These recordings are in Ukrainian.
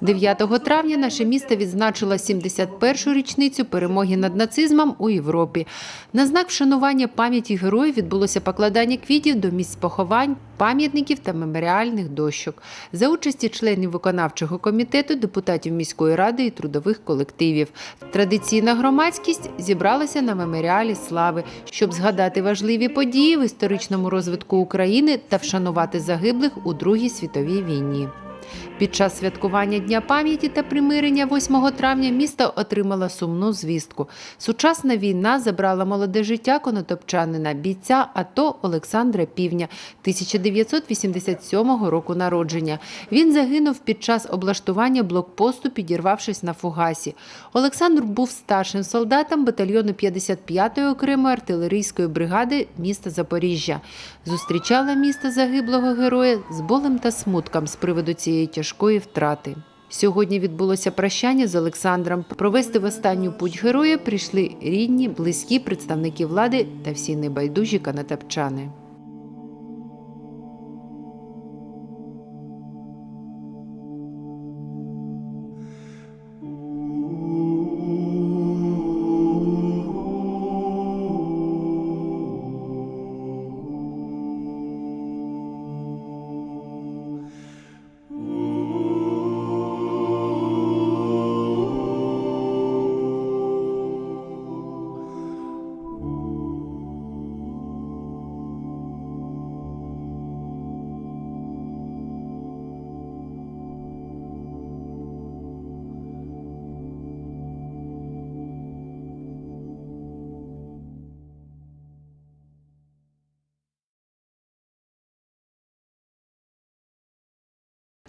9 травня наше місто відзначило 71-ю річницю перемоги над нацизмом у Європі. На знак вшанування пам'яті героїв відбулося покладання квітів до місць поховань, пам'ятників та меморіальних дощок за участі членів виконавчого комітету, депутатів міської ради і трудових колективів. Традиційна громадськість зібралася на меморіалі слави, щоб згадати важливі події в історичному розвитку України та вшанувати загиблих у Другій світовій війні. Під час святкування Дня пам'яті та примирення 8 травня місто отримало сумну звістку. Сучасна війна забрала молоде життя конотопчанина, бійця АТО Олександра Півня 1987 року народження. Він загинув під час облаштування блокпосту, підірвавшись на фугасі. Олександр був старшим солдатом батальйону 55-ї окремої артилерійської бригади міста Запоріжжя. Зустрічала місто загиблого героя з болем та смутком з приводу цієї тяжкої втрати. Сьогодні відбулося прощання з Олександром. Провести в останню путь героя прийшли рідні, близькі представники влади та всі небайдужі канатапчани. –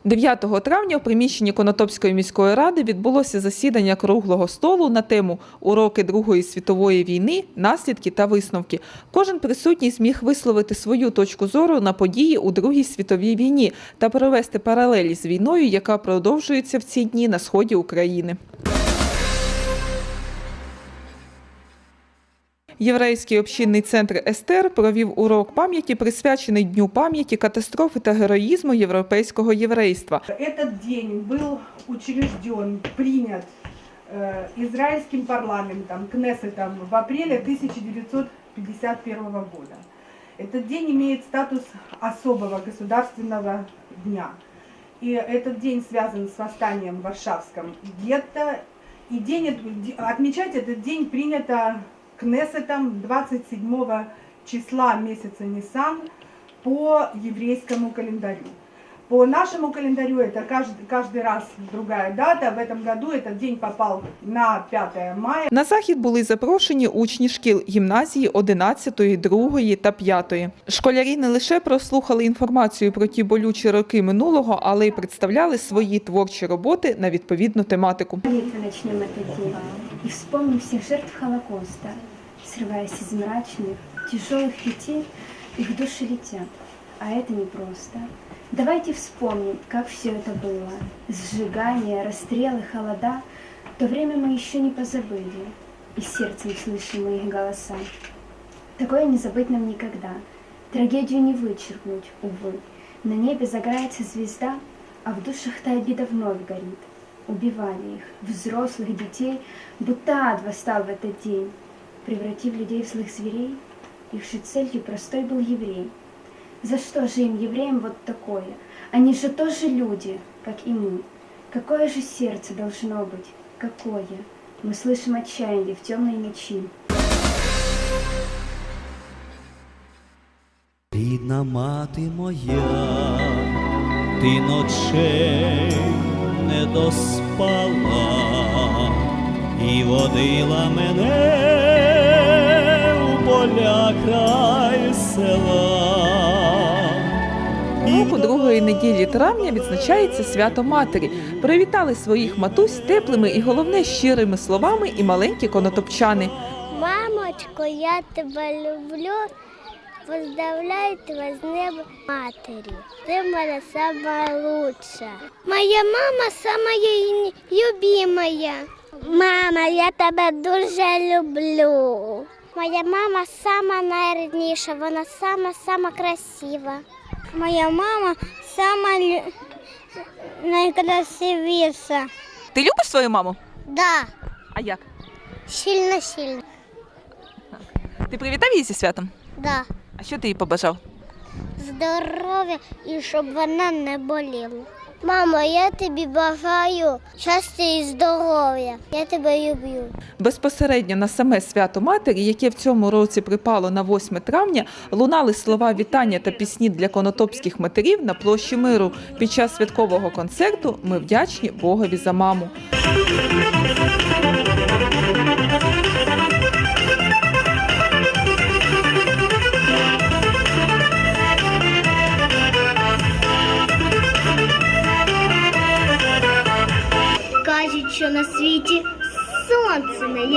9 травня у приміщенні Конотопської міської ради відбулося засідання круглого столу на тему Уроки Другої світової війни, наслідки та висновки. Кожен присутній зміг висловити свою точку зору на події у Другій світовій війні та провести паралелі з війною, яка продовжується в ці дні на сході України. Єврейський общинний центр Естер провів урок пам'яті, присвячений Дню пам'яті катастрофи та героїзму європейського єврейства. Этот день был учрежден, принят э, израильским парламентом, Кнессетом в апреле 1951 года. Этот день имеет статус особого государственного дня. И этот день связан с восстанием в Варшавском гетто. И день, эт- де- отмечать этот день принято Кнессетом 27 числа месяца Нисан по еврейскому календарю. По нашему календарю это каждый, каждый раз другая дата. В этом году этот день попал на 5 мая. На захід були запрошені учні шкіл гімназії 11, 2 та 5. Школярі не лише прослухали інформацію про ті болючі роки минулого, але й представляли свої творчі роботи на відповідну тематику. Молитвы начнем этот день и вспомним всех жертв Холокоста, Срываясь из мрачных, тяжелых петель, их души летят. А это непросто. Давайте вспомним, как все это было. Сжигание, расстрелы, холода. То время мы еще не позабыли, и сердцем слышим мы их голоса. Такое не забыть нам никогда. Трагедию не вычеркнуть, увы. На небе загорается звезда, а в душах та обида вновь горит. Убивали их, взрослых детей, будто ад восстал в этот день, превратив людей в злых зверей. Их же целью простой был еврей. За что же им, евреям, вот такое? Они же тоже люди, как и мы. Какое же сердце должно быть? Какое? Мы слышим отчаяние в темной ночи. Рідна мати моя, ти ночей не доспала і водила мене у поля край села. Року другої неділі травня відзначається свято матері. Привітали своїх матусь теплими і головне щирими словами і маленькі конотопчани. Мамочко, я тебе люблю. Поздравляю тебе з Днем матері. Ти мене сама лучша. Моя мама сама любимая. Мама, я тебе дуже люблю. Моя мама сама найрідніша, вона сама сама красива. Моя мама сама, лю- найкрасивіша. Ти любиш свою маму? Да, А як? сильно сильно. Ти привітав її зі святом? Да. А що ти їй побажав? Здоров'я і щоб вона не боліла. Мамо, я тобі бажаю щастя і здоров'я. Я тебе люблю. Безпосередньо на саме свято матері, яке в цьому році припало на 8 травня, лунали слова вітання та пісні для конотопських матерів на площі миру. Під час святкового концерту ми вдячні Богові за маму.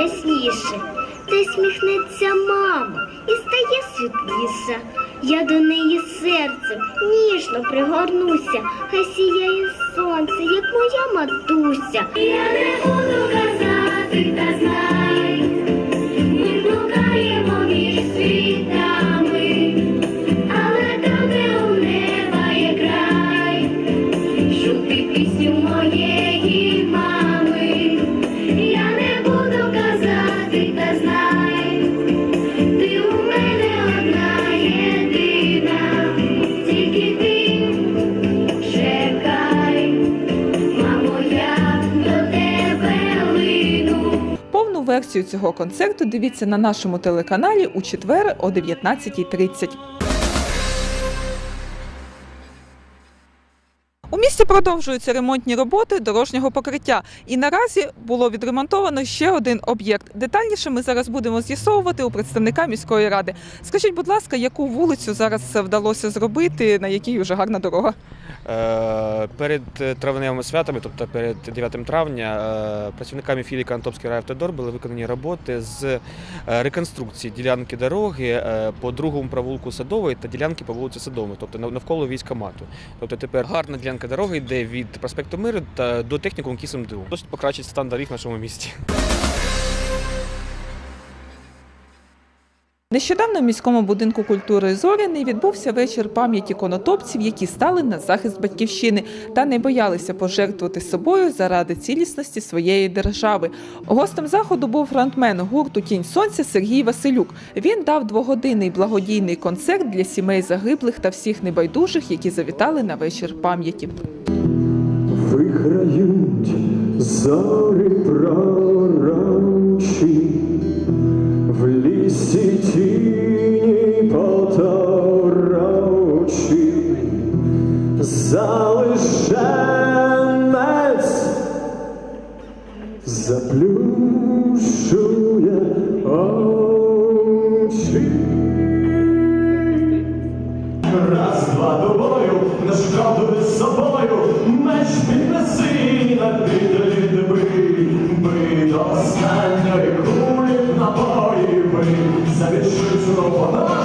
Найясніше. Та сміхнеться мама і стає світліша. Я до неї серцем ніжно пригорнуся, хай сіяє сонце, як моя матуся. Я не буду казати, та знай, Повну цього концерту дивіться на нашому телеканалі у четвер о 19.30. місті продовжуються ремонтні роботи дорожнього покриття, і наразі було відремонтовано ще один об'єкт. Детальніше ми зараз будемо з'ясовувати у представника міської ради. Скажіть, будь ласка, яку вулицю зараз вдалося зробити, на якій вже гарна дорога? Е, Перед е, травневими святами, тобто перед 9 травня, е, працівниками філії Кантопський райавтодор були виконані роботи з реконструкції ділянки дороги по другому провулку Садової та ділянки по вулиці Садової, тобто навколо військомату. Тобто тепер гарна ділянка дороги йде від проспекту Миру та до технікуму КІСМДУ. Досить покращить стан доріг в нашому місті. Нещодавно в міському будинку культури Зоряний відбувся вечір пам'яті конотопців, які стали на захист батьківщини та не боялися пожертвувати собою заради цілісності своєї держави. Гостем заходу був фронтмен гурту Тінь Сонця Сергій Василюк. Він дав двогодинний благодійний концерт для сімей загиблих та всіх небайдужих, які завітали на вечір пам'яті. Виграють зорі проранчі, залишенець заплющує очі. Раз, два до бою, з собою, меч піднеси на підлі деби, би до останньої кулі набої, би за вітчизну понад